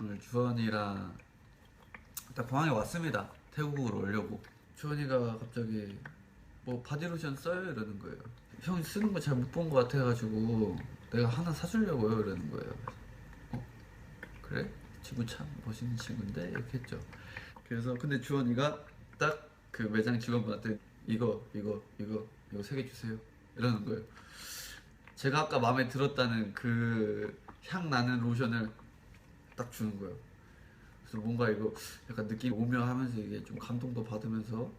오늘 주원이랑 딱 공항에 왔습니다. 태국으로 오려고. 주원이가 갑자기 뭐 바디로션 써요 이러는 거예요. 형이 쓰는 거 잘 못 본 거 같아가지고 내가 하나 사주려고요 이러는 거예요. 어? 그래? 친구 참 멋있는 친구인데 이렇게 했죠. 그래서 근데 주원이가 딱 그 매장 직원분한테 이거 이거 이거 이거 세 개 주세요 이러는 거예요. 제가 아까 마음에 들었다는 그 향 나는 로션을 딱 주는 거예요. 그래서 뭔가 이거 약간 느낌 오며 하면서 이게 좀 감동도 받으면서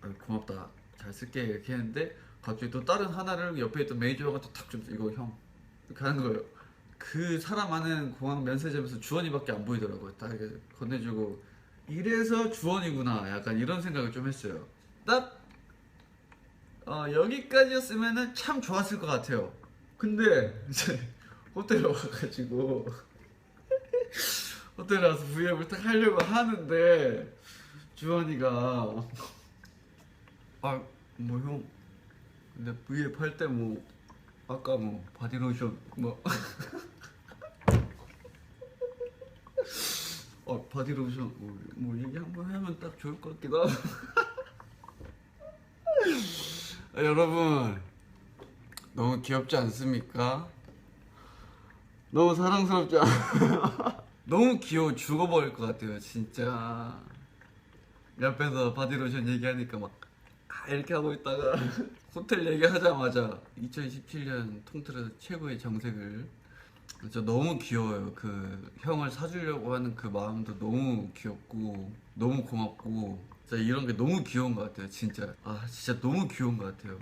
아, 고맙다 잘 쓸게 이렇게 했는데 갑자기 또 다른 하나를 옆에 있던 매니저 형한테 탁 주면서 이거 형 이렇게 하는 거예요. 그 사람 많은 공항 면세점에서 주원이밖에 안 보이더라고요. 딱 이렇게 건네주고 이래서 주원이구나 약간 이런 생각을 좀 했어요. 딱 어, 여기까지였으면은 참 좋았을 것 같아요. 근데 이제 호텔에 와가지고 호텔에 와서 V앱을 딱 하려고 하는데 주원이가 아 뭐 형 근데 V앱 할 때 뭐 아까 뭐 바디로션 뭐 어, 바디로션 뭐, 뭐 얘기 한번 하면 딱 좋을 것 같기도 하고 아, 여러분 너무 귀엽지 않습니까? 너무 사랑스럽지 않아요? 너무 귀여워 죽어버릴 것 같아요 진짜. 옆에서 바디로션 얘기하니까 막 아, 이렇게 하고 있다가 호텔 얘기하자마자 2017년 통틀어서 최고의 정색을. 진짜 너무 귀여워요. 그 형을 사주려고 하는 그 마음도 너무 귀엽고 너무 고맙고. 진짜 이런 게 너무 귀여운 것 같아요 진짜. 아 진짜 너무 귀여운 것 같아요